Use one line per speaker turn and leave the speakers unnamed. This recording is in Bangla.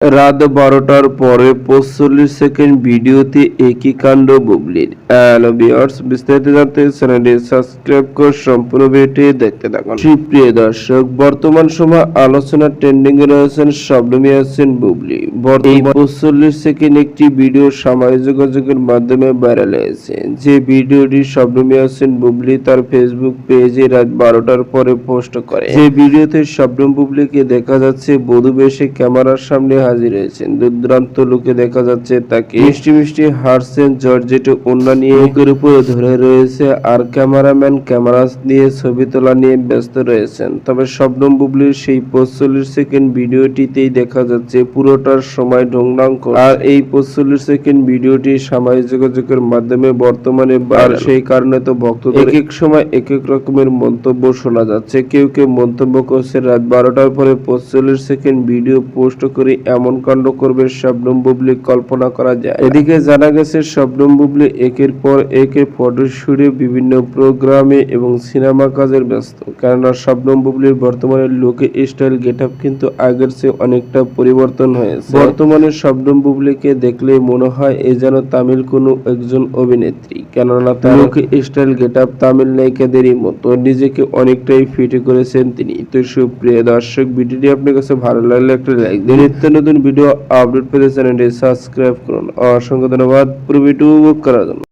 রাত বারোটার পরে পঁচল্লিশ সেকেন্ড ভিডিওতে একই কাণ্ড বুবলির। বিস্তারিত জানতে চ্যানেলটি সাবস্ক্রাইব করে সম্পূর্ণ ভিডিওটি দেখতে থাকুন। সুপ্রিয় দর্শক, বর্তমান সময় আলোচনা ট্রেন্ডিং এ রয়েছেন শবনমী আছেন বুবলি। পঁচল্লিশ সেকেন্ড একটি ভিডিও সামাজিক যোগাযোগের মাধ্যমে ভাইরাল হয়েছে। যে ভিডিওটি শবনমী আছেন বুবলি তার ফেসবুক পেজে রাত বারোটার পরে পোস্ট করে। যে ভিডিওতে শবনম বুবলিকে দেখা যাচ্ছে, বধূ বেশে ক্যামেরার সামনে হাজির হয়েছেন। দুর্দান্ত লোকে দেখা যাচ্ছে তাকে। মিষ্টি মিষ্টি হাসছেন জর্জেটে অন্য নিয়ে মুখের উপরে ধরে রয়েছে আর ক্যামেরাম্যান ক্যামেরা নিয়ে ছবি তোলা নিয়ে ব্যস্ত রয়েছেন। তবে শবনম বুবলির সেই পঁচল্লিশ সেকেন্ড ভিডিওটিতেই দেখা যাচ্ছে পুরোটার সময় করে। আর এই পঁচল্লিশ সেকেন্ড ভিডিওটি সামাজিক যোগাযোগের মাধ্যমে বর্তমানে বার সেই কারণে তো ভক্তদের এক এক সময় এক এক রকমের মন্তব্য শোনা যাচ্ছে। কেউ কেউ মন্তব্য করছে রাত বারোটার পরে পঁচল্লিশ সেকেন্ড ভিডিও পোস্ট করে এমন কাণ্ড করবে, শবনম বুবলি কল্পনা করা যায় এদিকে জানা গেছে, শবনম বুবলি একের পর একের ফটোশুটে বিভিন্ন প্রোগ্রামে এবং সিনেমা কাজের ব্যস্ত। কেননা, শবনম বুবলির বর্তমানে লোকে স্টাইল গেট কিন্তু আগের চেয়ে অনেকটা পরিবর্তন হয়েছে। বর্তমানে শবনম বুবলিকে দেখলে মনে হয় এ যেন তামিল কোনো একজন অভিনেত্রী। কেননা, তার লোকে স্টাইল গেট আপ তামিল নায়িকাদেরই মতো, নিজেকে অনেকটাই ফিট করেছেন তিনি। তো সুপ্রিয় দর্শক, ভিডিওটি আপনার কাছে ভালো লাগলে একটা লাইক দিন। নিত্য নতুন ভিডিও আপডেট পেতে চ্যানেলটি সাবস্ক্রাইব করুন। অসংখ্য ধন্যবাদ। পুরো ভিডিও করার জন্য।